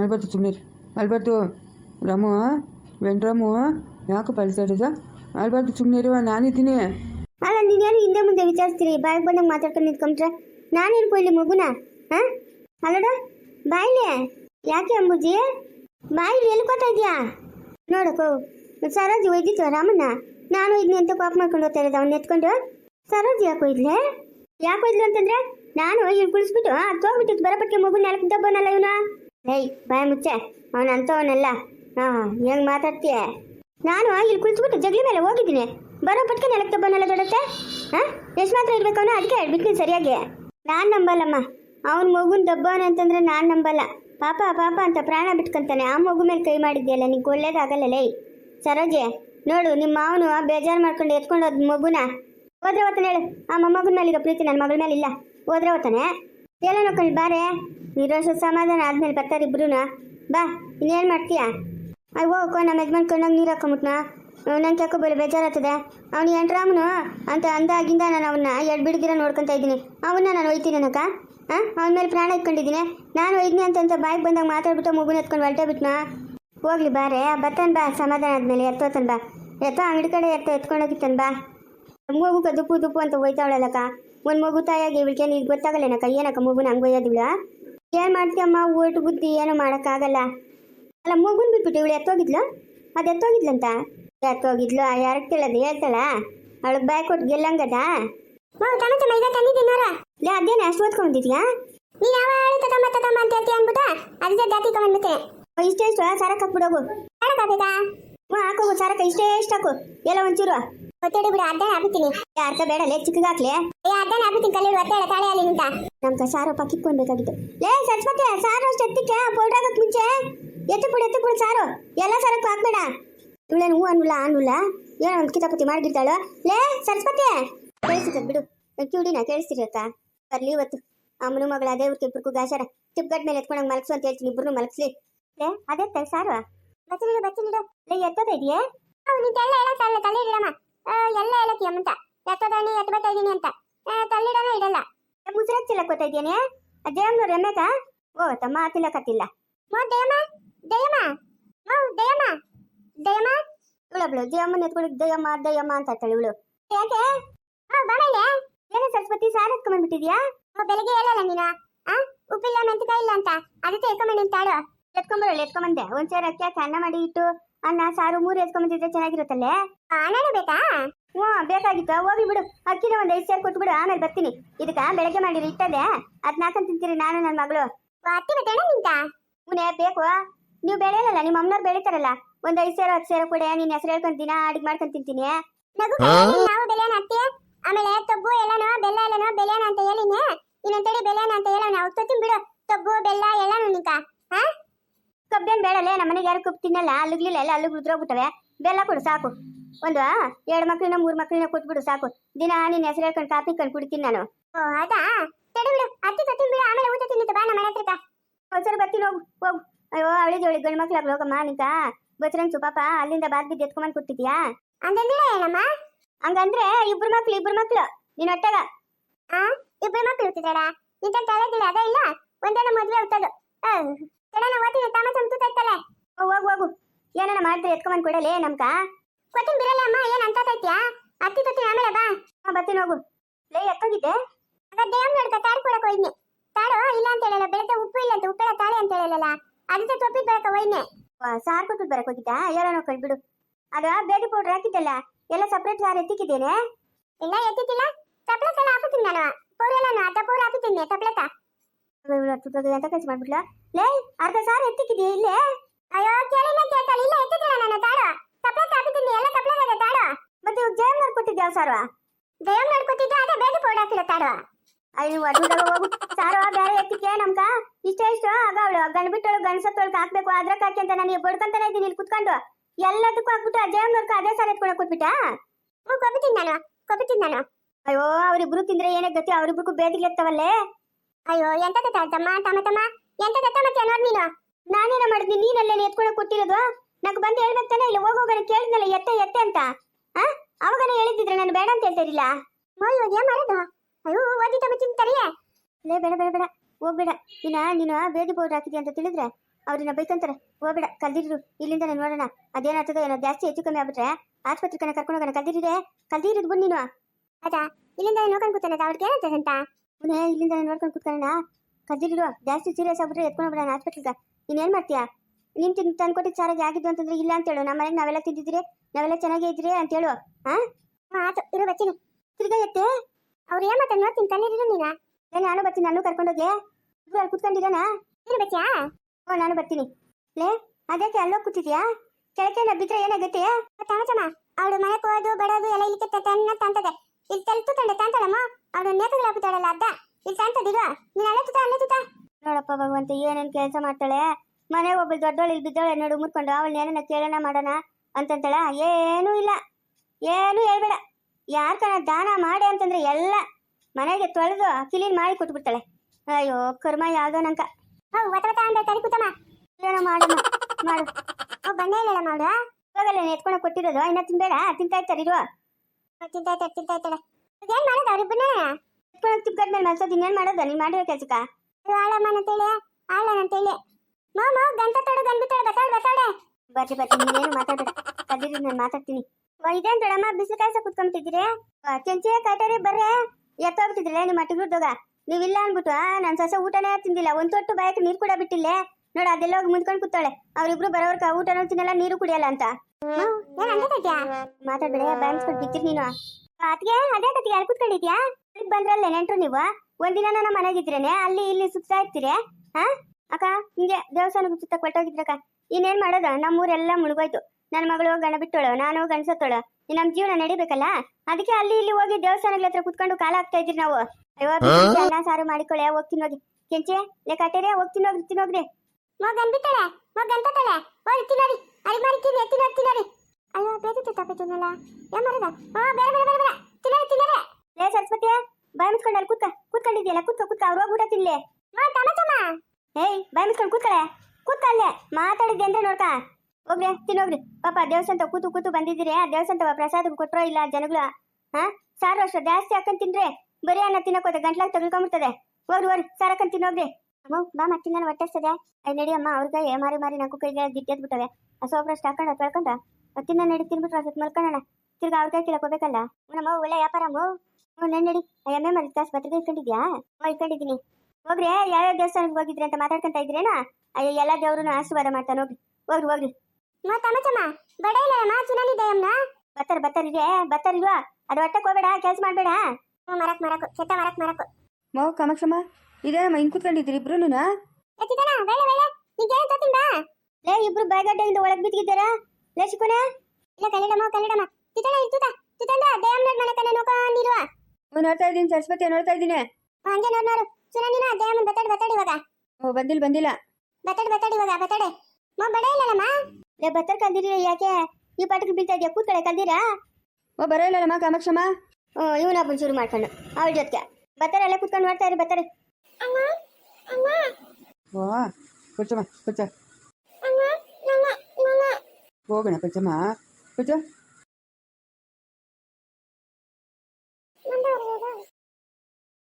ಅಳ್ಬಾರ್ದು ಸುಮ್ಮನೆ ಅಳ್ಬಾರ್ದು ರಾಮು ವೆಂಡ್ರಾಮು ಯಾಕಪ್ಪ ಅಳ್ತಾ ಇರೋದು ಅಳ್ಬಾರ್ದು ಸುಮ್ಮನೆ ಇರುವ ನಾನಿದ್ದೀನಿ ಅಲ್ಲ, ನೀನೇನು ಹಿಂದೆ ಮುಂದೆ ವಿಚಾರಿಸ್ತೀರಿ? ಬಾಯಿಗೆ ಬಂದಂಗೆ ಮಾತಾಡ್ಕೊಂಡು ನಿಂತ್ಕೊಂಡ್ರೆ ನಾನೇನು ಕೊಯ್ಲಿ ಮಗುನ? ಹಾಂ ಅಲ್ಲಡ ಬಾಯಿಲೆ? ಯಾಕೆ ಅಂಬುಜಿ? ಬಾಯಿಲಿ ಕೊಟ್ಟ ಇದೆಯಾ? ನೋಡಕ್ಕೋ, ಸರೋಜಿ ಒಯ್ದಿತ್ತು ರಾಮಣ್ಣ ನಾನು ಇದನ್ನ ಅಂತ ಪಾಪ ಮಾಡ್ಕೊಂಡು ಹೋಗ್ತಾ ಇರೋದು, ಅವ್ನು ಎತ್ಕೊಂಡು. ಸರೋಜಿ ಯಾಕೆ ಒಯ್ದ್ಲೆ ಯಾಕೆ ಒಯ್ದ್ಲು ಅಂತಂದ್ರೆ, ನಾನು ಇಲ್ಲಿ ಕುಳಿಸ್ಬಿಟ್ಟು ಅದು ಹೋಗ್ಬಿಟ್ಟಿತ್ತು ಬರಪಟ್ಟಿಗೆ ಮಗು ನಾಲ್ಕು ದಬ್ಬನಲ್ಲ ಇವನ? ಏಯ್, ಬಾಯ ಮುಚ್ಚೆ. ಅವನ ಅಂತವನಲ್ಲ ಹಾಂ ಹೆಂಗ್ ಮಾತಾಡ್ತೀಯ? ನಾನು ಇಲ್ಲಿ ಕುಳಿಸ್ಬಿಟ್ಟು ಜಗ್ಲಿ ಮೇಲೆ ಹೋಗಿದ್ದೀನಿ. ಬರೋ ಪಟ್ಕೆ ನೆಲಕ್ಕೆ ದಬ್ಬನಲ್ಲ ದೊಡತ್ತೆ ಹಾಂ ಎಷ್ಟು ಮಾತ್ರ ಇರ್ಬೇಕು ಅವನು? ಅದಕ್ಕೆ ಬಿಡ್ತೀನಿ ಸರಿಯಾಗಿ. ನಾನು ನಂಬಲ್ಲಮ್ಮ. ಅವನ ಮಗುನ ದಬ್ಬವನ ಅಂತಂದ್ರೆ ನಾನು ನಂಬಲ್ಲ. ಪಾಪ ಪಾಪ ಅಂತ ಪ್ರಾಣ ಬಿಟ್ಕೊಂತಾನೆ. ಆ ಮಗು ಮೇಲೆ ಕೈ ಮಾಡಿದ್ಯಲ್ಲ, ನಿಂಗೆ ಒಳ್ಳೇದಾಗಲ್ಲ, ಲೈ. ಸರೋಜೆ, ನೋಡು, ನಿಮ್ಮ ಮಾವನು ಬೇಜಾರು ಮಾಡ್ಕೊಂಡು ಎತ್ಕೊಂಡು ಹೋದ ಮಗುನ. ಹೋದ್ರೆ ಓದ್ತಾನೆ ಹೇಳು. ಆ ಮೊಮ್ಮಗನ ಮೇಲೆ ಇರೋ ಪ್ರೀತಿ ನನ್ನ ಮಗಳ ಮೇಲೆ ಇಲ್ಲ ಹೋದ್ರೆ ಹೋಗ್ತಾನೆ. ಎಲ್ಲ ನೋಡ್ಕೊಂಡು ಬಾರೆ. ಇರೋಷ್ಟು ಸಮಾಧಾನ ಆದ್ಮೇಲೆ ಬರ್ತಾರೆ ಇಬ್ರುನ. ಬಾ, ಇನ್ನೇನು ಮಾಡ್ತೀಯಾ? ಅದು ಹೋಗೋ ನಮ್ಮ ಯಜಮಾನ್ ಕಣ್ಣಾಗ ನೀರು ಹಾಕೊಂಬಿಟ್ನ. ನಂಗೆ ಯಾಕೋ ಬರೀ ಬೇಜಾರಾಗ್ತದೆ. ಅವ್ನು ಎಂಟ್ರಾಮನು ಅಂತ ಅಂದಾಗಿಂದ ನಾನು ಅವನ್ನ ಎರಡು ಬಿಡ್ದಿರ ನೋಡ್ಕೊಂತ ಇದ್ದೀನಿ. ಅವನ್ನ ನಾನು ಒಯ್ತೀನಿ ನನಕ ಹಾಂ ಅವನ ಮೇಲೆ ಪ್ರಾಣ ಇಟ್ಕೊಂಡಿದ್ದೀನಿ. ನಾನು ಒಯ್ದಿನಿ ಅಂತಂತ ಬಾಯಿಗೆ ಬಂದಾಗ ಮಾತಾಡ್ಬಿಟ್ಟು ಮಗುನ ಎತ್ಕೊಂಡು ಹೊರಟೇ ಬಿಟ್ನಾ. ಹೋಗ್ಲಿ ಬಾರೆ, ಬತ್ತನ್ ಬಾ, ಸಮಾಧಾನ ಆದ್ಮೇಲೆ ತನ್ ಬಾ. ಎತ್ತೋ ಅಂಗಡಿ ಕಡೆ ಎತ್ತ ಎತ್ಕೊಂಡೋಗಿತ್ತನ್ ಬಾ. ಮಗುಕ ದುಪ್ಪು ದುಪ್ಪು ಅಂತ ಹೋಯ್ತಾವಳಲ್ಲಕ್ಕ ಒಂದು ಮಗು ತಾಯಾಗಿ ಇವಳಿಗೆ ನೀನು ಗೊತ್ತಾಗಲ್ಲೇನಕ್ಕ ಏನಕ್ಕ ಮಗುನ ಹಂಗೆ ಒಯ್ಯೋದಿಲ್ಲ ಏನು ಮಾಡ್ತೀಯಮ್ಮ ಓಟ್ ಬುದ್ಧಿ ಏನೂ ಮಾಡೋಕ್ಕಾಗಲ್ಲ. ಅಲ್ಲ, ಮಗುನ್ ಬಿಟ್ಬಿಟ್ಟು ಇವಳು ಎತ್ತೋಗಿದ್ಲು? ಅದು ಎತ್ತೋಗಿದ್ಲಂತ? ಎತ್ತೋಗಿದ್ಲು ಯಾರಿಗೆ ಕೇಳೋದು, ಹೇಳ್ತಾಳ? ಅವಳಿಗೆ ಬಾಯ್ ಕೊಟ್ಟು ಗೆಲ್ಲಂಗದ? ಅದೇನೆ, ಅಷ್ಟು ಓದ್ಕೊಂಡಿದ್ಯಾ ಯಾವ ತಮ್ಮ ಅಂತ ಇಷ್ಟೇ, ಇಷ್ಟು ಹಾಕ್ಬಿಡೋಗು ಸರಕ್ಕೆ ಇಷ್ಟೇ, ಇಷ್ಟು ಹಾಕು. ಎಲ್ಲ ಒಂಚೂರು. ಒತ್ತಡಿ ಬಿಡು ಅರ್ಧ ಹಾಕ್ತೀನಿ ಅರ್ಧ ಬೇಡ, ಲೇ, ಚಿಕ್ಕಗೆ ಹಾಕ್ಲಿ ಏ ಅರ್ಧ ಹಾಕ್ತೀನಿ ಕಲ್ಲಿ ಒತ್ತಡ ತಾಳೆ ಅಲ್ಲಿ ನಿಂತ. ನಮ್ಗೆ ಸಾರು ಪಕ್ಕಿಕ್ಕೊಂಡ್ಬೇಕಾಗಿತ್ತು ಲೇ, ಸರಸ್ವತಿ ಸಾರು ಅಷ್ಟು ಎತ್ತಿಕ್ಕೆ ಪೌಡ್ರ್ ಮುಂಚೆ? ಎತ್ತು ಬಿಡು ಎತ್ತು ಬಿಡು ಸಾರು. ಎಲ್ಲ ಸಾರಕ್ಕೂ ಹಾಕ್ಬೇಡ. ಇವಳೇನು ಹೂ ಅನ್ನುಲ್ಲ ಅನ್ನುಲ್ಲ. ಏನೋ ಕಿತಾಪತಿ ಮಾಡಿರ್ತಾಳು ಲೇ, ಸರಸ್ವತಿ! ಕೇಳಿಸ್ತದೆ ಬಿಡು. ಕಿವಿಡಿನ ಕೇಳಿಸ್ತಿರತ್ತ ಬರ್ಲಿ ಇವತ್ತು. ಅಮ್ಮನ ಮಗಳ, ಅದೇ ಇವ್ರಿಗೆ ಇಬ್ಬರಿಗೂ ಗಾಶಾರ. ತಿಪ್ಗಡ್ ಮೇಲೆ ಎತ್ಕೊಂಡಂಗೆ ಮಲಗಿಸು ಅಂತ ಹೇಳ್ತೀನಿ ಇಬ್ಬರು ಮಲಗಿಸ್ಲಿ. ಲೇ, ಅದೇ ತ ಸಾರು? ಬಚ್ಚಲಿಡು ಬಚ್ಚಲಿಡು ಲೇ, ಎತ್ತದ ಇದೆಯೇ? ನಿಂತೆಲ್ಲ ಹೇಳಕ್ಕಲ್ಲ ತಲೆ ಇಡಮ್ಮ ಎಲ್ಲ ಹೇಳಕ್ಕೆ ಅಂತ ಎತ್ತದಾಣಿ ಎತ್ಬತ್ತಾ ಇದೀನಿ ಅಂತ. ತಲ್ಲಿಡನ ಇಡಲ್ಲ. ಮುಸುರಕ್ ಚಿಲ್ಲಕ್ ಇದೆಯೇನೆ ಜಯಮ್ಮ ರಮ್ಯಕ ಓ ತಮ್ಮ ತಿಲ್ಲಕತ್ತಿಲ್ಲ ಮೋ ದಯಮ್ಮ ದಯಮ್ಮ ಮೋ ದಯಮ್ಮ ದಯಮ್ಮ ಇವಳಬ್ಳು ಜಯಮ್ಮನ ಎತ್ಕೊಳಕ್ ದಯಮ್ಮ ದಯಮ್ಮ ಅಂತ ಹೇಳ್ತಾಳೆ ಇವಳು. ಯಾಕೆ? ಏನು ಸರಸ್ವತಿ ಸಾರ್ ಓ ಬೆಳಗ್ಗೆ ಹೇಳಲ್ಲ ನೀನ? ಆ ಉಪ್ಪಿಲ್ಲ ಮೆಂತಿಕಾಯಿ ಇಲ್ಲ ಅಂತ. ಅದಕ್ಕೆ ಎತ್ಕೊಂಬಂಡಿ ತಾಳು ಎತ್ಕೊಂಬರೋಳು ಎತ್ಕೊಂಬಂದೆ ಒಂದ್ ಸೇರ್ ಅಕ್ಕಿ ಹಾಕಿ ಅನ್ನ ಮಾಡಿ ಇಟ್ಟು ಅನ್ನ ಸಾರು ಮೂರು ಎತ್ಕೊಂಬಂದಿದ್ರೆ ಚೆನ್ನಾಗಿರುತ್ತಲ್ಲೇ? ಅಣ್ಣ ಬೇಕಾ? ಹ್ಞೂ ಬೇಕಾಗಿತ್ತು. ಹೋಗಿ ಬಿಡು. ಅಕ್ಕಿನ ಒಂದು ಐದು ಸೇರ್ ಕೊಟ್ಬಿಡು ಆಮೇಲೆ ಬರ್ತೀನಿ. ಇದಕ್ಕ ಬೆಳಗ್ಗೆ ಮಾಡಿರಿ ಇಟ್ಟದೆ ಅದ್ ನಾಕಂತ ತಿಂತೀರಿ ನಾನು ನನ್ನ ಮಗಳು ಅತ್ತಿ ಮತ್ತೆ ನಿಂತ? ಮುನೆ ಬೇಕು. ನೀವು ಬೆಳೆಯಲ್ಲ ನಿಮ್ಮ ಅಮ್ಮನವ್ರು ಬೆಳಿತಾರಲ್ಲ. ಒಂದ್ ಐದು ಸೇರು ಹತ್ತು ಸೇರು ಕೊಡೆ ನೀನ್ ಹೆಸರು ಹೇಳ್ಕೊಂತೀನ ದಿನ ಅಡಿಗೆ ಮಾಡ್ಕೊಂಡ್ ತಿಂತೀನಿ. ನಾವು ಬೆಳೆಯೋಣ ಅತ್ತೆ. ಆಮೇಲೆ ತಬ್ಬು ಎಲ್ಲನೋ ಬೆಲ್ಲ ಎಲ್ಲನೋ ಬೆಳೆಯೋಣ ಅಂತ ಹೇಳಿನಿ. ಇನ್ನೊಂದ್ಸರಿ ಬೆಳೆಯೋಣ ಅಂತ ಹೇಳೋಣ. ಅವ್ರು ಬಿಡು. ತಬ್ಬು ಬೆಲ್ಲ ಎಲ್ಲನೂ ನಿಂಕ ಹಾ? ಕಬ್ಬೇನ್ ಬೇಡಲೇ ನಮ್ಮ ಮನೆಗೆ ಯಾರು ಕಬ್ಬು ತಿನ್ನಲ್ಲ? ಅಲ್ಲಿಗ್ಲಿಲ್ಲ ಎಲ್ಲ ಅಲ್ಲಿಗೆ ಉದ್ರೋಗ್ಬಿಟ್ಟವೆ ಬೆಲ್ಲ ಕೊಡು ಸಾಕು. ಒಂದು ಎರಡು ಮಕ್ಕಳಿನ ಮೂರು ಮಕ್ಕಳಿನ ಕೊಟ್ಬಿಡು ಸಾಕು. ದಿನ ನಿನ್ನ ಹೆಸರು ಹೇಳ್ಕೊಂಡು ಕಾಪಿ ಕಂಡು ಕುಡಿತೀನಿ ನಾನು. ಓ ಅದಾ? ತಡಿ ಬಿಡು ಅತ್ತಿ ಕತ್ತಿ ಬಿಡು ಆಮೇಲೆ ಊಟ ತಿನ್ನಿತ್ತು ಬಾ ನಮ್ಮ ಮನೆ ಹತ್ರಕ್ಕ. ಒಂದ್ಸರಿ ಬರ್ತೀನಿ ಹೋಗು ಹೋಗು. ಅಯ್ಯೋ ಅವಳಿ ಜೋಳಿ ಗಂಡು ಮಕ್ಳಾಗ್ಲು ಹೋಗಮ್ಮ ನಿಂತ ಬಚ್ಚರಂಗ್ ಸುಪಾಪ ಅಲ್ಲಿಂದ ಬಾದ್ ಬಿದ್ದು ಎತ್ಕೊಂಡ್ ಕೊಟ್ಟಿದ್ಯಾ ಅಂತಂದ್ರೆ ಏನಮ್ಮ? ಹಂಗಂದ್ರೆ ಇಬ್ರು ಮಕ್ಳು ಇಬ್ರು ಮಕ್ಳು. ನೀನ್ ಹೊಟ್ಟೆಗ. ಆ ಇಬ್ರು ಮಕ್ಳು ಇರ್ತಿದ್ದಾಳ ನಿಂತ ತಲೆದಿಲ್ಲ ಅದ ಇಲ್ಲ? ಒಂದೇನ ಮದ್ವೆ ಆಗ್ತದ ಕಡೆನ ಓದ್ತಿದ್ದೆ ತಮ್ಮ ಸಂತೂತ ಇತ್ತಲ್ಲ ಹೋಗು ಹೋಗು. ಏನಾರ ಮಾಡಿದ್ರೆ ಎತ್ಕೊಂಡ್ ಕೊಡಲೇ ನಮ್ಕ? ಕೊಟ್ಟಿನ ಬಿಡಲ್ಲ ಅಮ್ಮ ಏನ್ ಅಂತ ಐತ್ಯಾ ಅತ್ತಿ ತತ್ತಿ ಆಮೇಲೆ ಬಾ. ಹಾ ಬರ್ತೀನಿ ಹೋಗು. ಲೇ ಎತ್ತೋಗಿದ್ದೆ? ಅದ ದೇವ್ ನೋಡ್ಕ ತಾಡ್ ಕೊಡಕ್ ಹೋಯ್ನಿ ತಾಡು ಇಲ್ಲ ಅಂತ ಹೇಳಲ್ಲ ಬೆಳಗ್ಗೆ ಉಪ್ಪು ಇಲ್ಲ ಅಂತ ಉಪ್ಪೆಲ್ಲ ತಾಳೆ ಅಂತ ಹೇಳಲ್ಲ ಅದಕ್ಕೆ ತೊಪ್ಪಿದ್ ಬೆಳಕ ಹೋಯ್ನೆ ಸಾರ್ ಕೊಟ್ಟು ಬರಕ್ ಹೋಗಿದ್ದ ಯಾರೋ ಕಳ್ಬಿಡು ಅದ ಬೇದಿ ಪೌಡರ್ ಹಾಕಿದ್ದಲ್ಲ ಎಲ್ಲ ಸಪ್ರೇಟ್ ಸಾರ್ ಎತ್ತಿಕ್ಕಿದ್ದೇನೆ? ಇಲ್ಲ ಎತ್ತಿತ್ತಿಲ್ಲ ತಪ್ಲತ್ ಎಲ್ಲ ಹಾಕುತ್ತೀನಿ ನಾನು. ಪೌರೆಲ್ಲ ಅರ್ಧ ಪೌರ್ ಹಾಕುತ್ತೀನಿ ತಪ್ಲತ ಕೆಲಸ ಲೇ ಅರ್ಧ ಸಾರ್ ಎತ್ತಿಕ್ಕಿದ್ಯಾ ಇಲ್ಲೇ? ಅಯ್ಯೋ ಕೇಳಿಲ್ಲ ಕೇಳ್ತಾಳ ಇಲ್ಲ ನಾನು ತಾಡು ಎಲ್ಲ ತಾಡು ಮತ್ತೆ ಇವಾಗ ಜಯಮ್ ನೋಡ್ಕೊಟ್ಟಿದ್ಯಾ ಸಾರು? ಜಯಮ್ ನೋಡ್ಕೊಟ್ಟಿದ್ದೆ ಅದೇ ಬೇದಿ ಪೌಡರ್ ಹಾಕಿಲ್ಲ ತಾಡು ಅಯ್ಯೋ ಅಡ್ಡಾಗ ಹೋಗು. ಸಾರು ಬೇರೆ ಎತ್ತಿಕೆ ನಮ್ಕ ಇಷ್ಟ ಇಷ್ಟ? ಆಗ ಅವಳು ಗಂಡ್ ಬಿಟ್ಟಳು ಗಂಡ್ಸತ್ತೊಳಗೆ ಹಾಕ್ಬೇಕು ಅದ್ರ ಹಾಕಿ ಅಂತ ನಾನು ಬಡ್ಕೊಂತಾನೆ ಇದ್ದೀನಿ ಇಲ್ಲಿ ಕುತ್ಕೊಂಡು. ಎಲ್ಲದಕ್ಕೂ ಹಾಕ್ಬಿಟ್ಟು ನೋಡ್ಕ ಅದೇ ಸಾಲ ಎತ್ಕೊಳಕ್ ಕೊಟ್ಬಿಟ್ಟ ಕೊಬ್ಬಿತೀನಿ ನಾನು ಕೊಬ್ಬಿತೀನಿ ನಾನು. ಅಯ್ಯೋ ಅವ್ರಿಬ್ರು ತಿಂದ್ರೆ ಏನೇ ಗತಿ ಅವ್ರಿಬ್ರಿಗೂ ಬೇದಿಗ್ಲೆತ್ತವಲ್ಲೇ ಅಯ್ಯೋ ಎಂತ ತಮ್ಮ ತಮ್ಮ ತಮ್ಮ ಎಂತ ಕಥ ಮತ್ತೆ ನೀನು? ನಾನೇನ ಮಾಡಿದ್ನಿ? ನೀನಲ್ಲೇ ಎತ್ಕೊಳಕ್ ಕೊಟ್ಟಿರೋದು? ನಾಕ್ ಬಂದು ಹೇಳ್ಬೇಕು ತಾನೆ ಇಲ್ಲ ಹೋಗೋಗನ ಕೇಳಿದ್ನಲ್ಲ, ಎತ್ತೆ ಎತ್ತೆ ಅಂತ? ಆ? ಅವಾಗನೇ ಹೇಳಿದ್ರೆ ನಾನು ಬೇಡ ಅಂತ ಹೇಳ್ತಾ ಇರಲಿಲ್ಲ? ಅಯ್ಯೋ, ಏನ್ ಮಾಡೋದು? ಅಯ್ಯೋ ಓದಿ ತಮ್ಮ ತಿಂತಾರಿಯೇ ಲೇ, ಬೇಡ ಬೇಡ ಬೇಡ, ಹೋಗ್ಬೇಡ. ಇನ್ನ ನೀನು ಬೇದಿ ಪೌಡರ್ ಹಾಕಿದ್ಯಾ ಅಂತ ತಿಳಿದ್ರೆ ಅವ್ರನ್ನ ಬೈಕಂತಾರೆ. ಹೋಗ್ಬೇಡ ಕಲ್ದಿರು ಇಲ್ಲಿಂದ ನೋಡೋಣ. ಅದೇನಾಗ್ತದೋ ಏನೋ ಜಾಸ್ತಿ ಹೆಚ್ಚು ಕಮ್ಮಿ ಆಗ್ಬಿಟ್ರೆ ಆಸ್ಪತ್ರೆ ಕಣ ಕರ್ಕೊಂಡು ಹೋಗೋಣ. ಕಲ್ದಿರಿದೆ ಕಲ್ದಿರೋದು ಬಂದು ನೀನು. ಅದಾ ಇಲ್ಲಿಂದ ನೋಡ್ಕೊಂಡು ಕೂತಾನೆ ಅವ್ರಿಗೆ ಏನಂತದೆ ಇಲ್ಲಿಂದ ನೋಡ್ಕೊಂಡು ಕೂತ್ಕೊಳ್ಳೋಣ? ಕದ್ದಿರಿರು ಜಾಸ್ತಿ ಸೀರಿಯಸ್ ಆಗ್ಬಿಟ್ರೆ ಎತ್ಕೊಂಡು ಬಿಡೋಣ ಹಾಸ್ಪಿಟ್ಲಿಗೆ ಏನ್ ಮಾಡ್ತೀಯಾ? ನಿಮ್ ತಿನ್ ತಂದ್ಕೊಟ್ಟಿದ್ದು ಸಾರಾಗಿ ಆಗಿದ್ದು ಅಂತಂದ್ರೆ ಇಲ್ಲ ಅಂತ ಹೇಳು. ನಮ್ಮ ಮನೆಗೆ ನಾವೆಲ್ಲ ತಿಂದಿದ್ರಿ ನಾವೆಲ್ಲ ಚೆನ್ನಾಗೇ ಇದ್ರಿ ಅಂತ ಹೇಳು ಹಾ ಆಯ್ತು. ಇರು ಬರ್ತೀನಿ. ತಿರ್ಗಾ ಎತ್ತೆ. ಅವ್ರು ಏನ್ ಮಾತಾಡ ನೋಡ್ತೀನಿ ಕಣ್ಣೀರಿರು ನೀನ. ಏ, ನಾನು ಬರ್ತೀನಿ ನಾನು ಕರ್ಕೊಂಡೋಗಿ ಇಬ್ರು ಅಲ್ಲಿ ಕುತ್ಕೊಂಡಿರೋಣ? ನೀನು ಬರ್ತೀಯಾ? ಓ ನಾನು ಬರ್ತೀನಿ. ಲೇ ಅದಕ್ಕೆ ಅಲ್ಲೋಗಿ ಕೂತಿದ್ಯಾ? ಕೆಳಕ್ಕೆ ಬಿದ್ರೆ ಏನಾಗುತ್ತೆ? ಅವಳು ಮನೆ ಹೋದು ಬಡೋದು ಎಲ್ಲ ಇಲ್ಲಿ ತನ್ನ ತಂತದೆ. ಇಲ್ಲಿ ತಲುಪು ತಂದೆ ತಾಂತಳಮ್ಮ. ಅವಳು ಹಾಕುತ್ತಾಳಲ್ಲ ಅದ್ದ? ಇಲ್ಲಿ ತಾಂತದಿಲ್ವ ನೀನು ಅಲ್ಲೇ ತುತ ತುತ. ನೋಡಪ್ಪ ಭಗವಂತ ಏನೇನು ಕೆಲಸ ಮಾಡ್ತಾಳೆ? ಮನೆ ಒಬ್ಬಳು ದೊಡ್ಡವಳು ಇಲ್ಲಿ ಬಿದ್ದವಳೆ ನೋಡು ಮುಟ್ಕೊಂಡು ಅವಳು ಏನನ್ನ ಕೇಳೋಣ ಮಾಡೋಣ ಅಂತಂತಾಳ. ಏನೂ ಇಲ್ಲ. ಏನೂ ಹೇಳ್ಬೇಡ. ಯಾರ ಕಣ ದಾನ ಮಾಡಿ ಅಂತಂದ್ರೆ ಎಲ್ಲ ಮನೆಗೆ ತೊಳೆದು ಕ್ಲೀನ್ ಮಾಡಿ ಕೊಟ್ಬಿಡ್ತಾಳೆ. ಅಯ್ಯೋ ಕರ್ಮ ಯಾವ್ದೋ ನಂಕ. ವತ ಅಂದ್ರೆ ಕೂತಮ್ಮ. ಏನೋ ಮಾಡು ಅವ್ ಬಣ್ಣ ಇಲ್ಲ ಮಾಡು ಇವಾಗಲ್ಲ ಎತ್ಕೊಂಡು ಕೊಟ್ಟಿರೋದು ಇನ್ನ ತಿನ್ಬೇಡ ತಿಂತಾ ಇರ್ತಾರೆ ಇರುವ ತಿಂತಾ ಇರ್ತಾರೆ ತಿಂತಾ ಇರ್ತಾರೆ ಏನ್ ಮಾಡೋದು ಅವ್ರಿಬ್ಬನೇ ಎತ್ಕೊಂಡು ಮೇಲೆ ಮಲ್ಸೋದು, ಇನ್ನೇನ್ ಮಾಡೋದು? ನೀನ್ ಮಾಡಿರೋ ಕೆಲ್ಸಕ್ಕ? ಆಳಮ್ಮನ ಅಂತೇಳಿ ಆಳಣ್ಣ ಅಂತೇಳಿ ಮಾಮ ಗಂಟ ತೊಡು ಗಂಡು ತೊಡು ಬತಾಳೆ ಬತಾಳೆ ಬರ್ರಿ ಬರ್ರಿ, ನೀನೇನು ಮಾತಾಡ್ಬೇಡ. ಕದಿರಿ ನಾನು ಮಾತಾಡ್ತೀನಿ. ಇದೇನ್ ದೊಡಮ್ಮ ಬಿಸಿಲು ಕಾಯ್ಸ ಕುತ್ಕೊಂಡ್ಬಿಟ್ಟಿದ್ದೀರಿ ಕೆಂಚೆ ಕಟರಿ ಬರ್ರೆ. ಎತ್ತೋಗ್ಬಿಟ್ಟಿದ್ರಲ್ಲ, ನಿಮ್ಮ ಮಟ್ಟಿಗ್ರದಾಗ ನೀವಿಲ್ಲ ಅನ್ಬಿಟ್ಟು ನನ್ನ ಸೊಸೆ ಊಟನೇ ತಿಂದಿಲ್ಲ. ಒಂದ್ ತೊಟ್ಟು ಬಾಯಕ್ಕೆ ನೀರು ಕೂಡ ಬಿಟ್ಟಿಲ್ಲ. ನೋಡ, ಅದೆಲ್ಲ ಹೋಗಿ ಮುಂದ್ಕೊಂಡು ಕೂತಾಳೆ. ಅವ್ರಿಬ್ರು ಬರೋರ್ಕ ಊಟನೂ ತಿನ್ನಲ್ಲ, ನೀರು ಕುಡಿಯಲ್ಲ ಅಂತ. ಮಾತಾಡ್ಬೇಡ ಬ್ಯಾನ್ಸ್ಕೊಂಡು ಬಿತ್ತಿರ್ ನೀನು. ಅತ್ಗೆ ಅದೇ ಕತ್ತಿಗೆ ಅಲ್ಲಿ ಕುತ್ಕೊಂಡಿದ್ಯಾ? ಇಲ್ಲಿಗ್ ಬಂದ್ರಲ್ಲ ನೆಂಟ್ರು ನೀವು? ಒಂದಿನ ನನ್ನ ಮನೆಗಿದ್ರೇನೆ, ಅಲ್ಲಿ ಇಲ್ಲಿ ಸುತ್ತಾ ಇರ್ತೀರಿ, ಹಾ? ಅಕ್ಕ, ಹಿಂಗೆ ದೇವಸ್ಥಾನ ಸುತ್ತ ಕೊಟ್ಟೋಗಿದ್ರಕ್ಕ ಇನ್ನೇನ್ ಮಾಡೋದು? ನಮ್ಮೂರೆಲ್ಲ ಮುಳುಗೋಯ್ತು. ನನ್ನ ಮಗಳು ಗಣ ಬಿಟ್ಟೋಳು, ನಾನು ಗಣಸತ್ತೋಳು ನಮ್ ಜೀವನ ನಡಿಬೇಕಲ್ಲ? ಅದಕ್ಕೆ ಅಲ್ಲಿ ಇಲ್ಲಿ ಹೋಗಿ ದೇವಸ್ಥಾನಗಳ ಹತ್ರ ಕುತ್ಕೊಂಡು ಕಾಲ ಹಾಕ್ತಾ ಇದ್ರಿ ನಾವು. ಅಯ್ಯೋ ಸಾರು ಮಾಡಿಕೊಳ್ಳೆ ಹೋಗ್ತೀನಿ ಹೋಗಿ ಕೆಂಚೆ ಲೆಕ್ಕಾಟೇರೆ ಹೋಗ್ತೀನಿ ಹೋಗ್ರಿ ತಿನ್ನೋಗ್ರಿ ಮಗನ್ ಬಿಟ್ಟಳೆ ಮಗನ್ ತತ್ತಳೆ ಹೋಗಿ ತಿನ್ನೋರಿ ಮಾರಿ ತಿನ್ನಿ ಎತ್ತಿನ ತಿನ್ನೋರಿ ಅಯ್ಯೋ ತಪ್ಪಿದ್ದೀನಲ್ಲ ಏನ್ ಮಾಡೋದ ಹಾ ಬೇರೆ ಬೇರೆ ಬೇರೆ ಬೇರೆ. ತಿನ್ನಲ್ಲ ತಿನ್ನಲ್ಲ ಲೇ ಸರಸ್ವತಿ ಬಾಯ್ ಮುಚ್ಕೊಂಡು ಅಲ್ಲಿ ಕೂತ್ಕ ಕೂತ್ಕೊಂಡಿದ್ಯಲ್ಲ ಕೂತ್ಕ ಕೂತ್ಕ, ಅವ್ರು ಹೋಗ್ಬಿಟ್ಟ ತಿನ್ಲಿ. ಹಾ ತಮಚಮ್ಮ ಏಯ್, ಬಾಯ್ ಮುಚ್ಕೊಂಡು ಕೂತ್ಕಳೆ. ಕೂತ್ಕ ಅಲ್ಲೇ, ಮಾತಾಡಿದ್ದೆ ಅಂದ್ರೆ ನೋಡ್ಕ. ಹೋಗ್ರಿ ತಿನ್ನೋಗ್ರಿ ಪಾಪ ದೇವಸ್ಥಾನ ಕೂತು ಕೂತು ಬಂದಿದ್ದೀರಿ. ದೇವಸ್ಥಾನ ಪ್ರಸಾದ ಕೊಟ್ಟರೋ ಇಲ್ಲ ಜನಗಳು. ಹಾ ಸಾರು ಅಷ್ಟು ಜಾಸ್ತಿ ಹಾಕೊಂಡ್ ತಿನ್ರಿ ಬರೀ ಅನ್ನ ತಿನ್ನಕೋದೆ ಗಂಟ್ಲಾಗ ತಗೊಳ್ಕೊಂಬಿಡ್ತದೆ ಹೋಗ್ರಿ ಹೋಗ್ರಿ, ಸಾರ್ ಹಾಕೊಂಡ್ ತಿನ್ನೋಗ್ರಿ. ಅಮ್ಮ, ಬಾ, ಮತ್ತೆ ನಾನು ಹೊಟ್ಟೆಸ್ತದೆ ಐ ನಡಿ ಅಮ್ಮ ಅವ್ರಿಗೆ ಮಾರಿ ಮಾರಿ, ನಾಲ್ಕು ಕೈಗೆ ಗಿಟ್ಟೆದ್ ಬಿಟ್ಟವೆ ಆ ಸೋಪ್ರಷ್ಟು ಹಾಕೊಂಡು ತೊಳ್ಕೊಂಡ. ತಿನ್ನ ನಡಿ ತಿನ್ಬಿಟ್ರು ಸ್ವಲ್ಪ ಮಲ್ಕೊಳ್ಳೋಣ ತಿರ್ಗಾ ಅವ್ರ ಕೈ ಕೇಳಕ್ ಹೋಗ್ಬೇಕಲ್ಲ ನಮ್ಮ ಒಳ್ಳೆ ವ್ಯಾಪಾರ ಅಮ್ಮ ಹ್ಞೂ ನಡಿ. ಎಮ್ಮೆ ಮರಿ ತಾಸು ಬತ್ತಿಗೆ ಇಟ್ಕೊಂಡಿದ್ಯಾ? ಹ್ಞೂ ಇಟ್ಕೊಂಡಿದ್ದೀನಿ. ಹೋಗ್ರಿ ಯಾವ್ಯಾವ ದೇವಸ್ಥಾನಕ್ಕೆ ಹೋಗಿದ್ರಿ ಅಂತ ಮಾತಾಡ್ಕೊಂತ ಇದ್ರೇನಾ? ಅಯ್ಯೋ ಎಲ್ಲ ದೇವ್ರನ್ನ ಆಶೀರ್ವಾದ ಮಾಡ್ತಾನೆ ಹೋಗ್ರಿ. ಹೋಗ್ರಿ ಹೋಗ್ರಿ. ತಮ್ಮಚಮ್ಮ ಬಡ ಇಲ್ಲ ಮಾ ಇಲ್ವಾ ಅಮ್ಮ ಬತ್ತರ ಬತ್ತರ್ ಇಲ್ವಾ? ಅದು ಹೊಟ್ಟಕ್ಕೆ ಹೋಗ್ಬೇಡ ಕೆಲಸ ಮಾಡಬೇಡ. ಮರಕ್ ಮರಕ್ ಚೆತ್ತ ಮರಕ್ ಮರಕ್. ಮೋ ಕಾಮಕ್ಷಮ್ಮ ಇದೆ ಅಮ್ಮ ಹಿಂಗ್ ಕುತ್ಕೊಂಡಿದ್ರಿ ಇಬ್ರು ಲೇ ಇಬ್ರು ಬ್ಯಾಗಡ್ಡೆಯಿಂದ ಒಳಗೆ ಬಿದ್ದಿದ್ದಾರ? ಲೇ ಶಿಕೋನ ಇಲ್ಲ ಕನ್ನಡಮ್ಮ ಕನ್ನಡಮ್ಮ. ತಿತಣ ಇರ್ತುತ ತಿತಂದ ದೇವಮ್ಮನ ಮನೆ ನೋಕ ನೋಕೊಂಡಿರುವ ನೋಡ್ತಾ ಇದ್ದೀನಿ ಸರಸ್ವತಿ ನೋಡ್ತಾ ಇದ್ದೀನಿ. ಹಂಗೆ ನೋಡ್ ನೋಡು ಸುನ ನೀನು ದೇವಮ್ಮನ ಬತ್ತಾಡಿ ಬತ್ತಾಡಿ ಇವಾಗ. ಓ ಬಂದಿಲ್ಲ ಬಂದಿಲ್ಲ. ಬತ್ತಾಡಿ ಬತ್ತಾಡಿ ಇವಾಗ ಬತ್ತಾಡೆ. ಮೋ ಬಡ ಇಲ್ಲಲ್ಲಮ್ಮ? ಲೇ ಬತ್ತರ್ ಕಲ್ದಿರಿ ಯಾಕೆ? ಈ ಪಾಠಕ್ಕೆ ಬೀಳ್ತಾ ಇದೆಯಾ ಕೂತ್ಕಡೆ ಕಲ್ದಿರಾ? ಓ ಬರೋ ಇಲ್ಲಲ್ಲಮ್ಮ ಕಾಮಾಕ್ಷಮ್ಮ. ಓ ಇವನೊಬ್ಬನ ಶುರು ಮಾಡ್ಕೊಂಡು ಅವ್ರ ಜೊತೆಗೆ. ಕೂತ್ಕೊಂಡು ಎಲ್ಲ ಕೂತ್ಕೊಂಡು ಮಾಡ್ತಾ ಇರಿ ಅಮ್ಮ ಓ ಪಂಚಮ್ಮ ಪಂಚ போகணும் கொஞ்சமாக கொஞ்சம்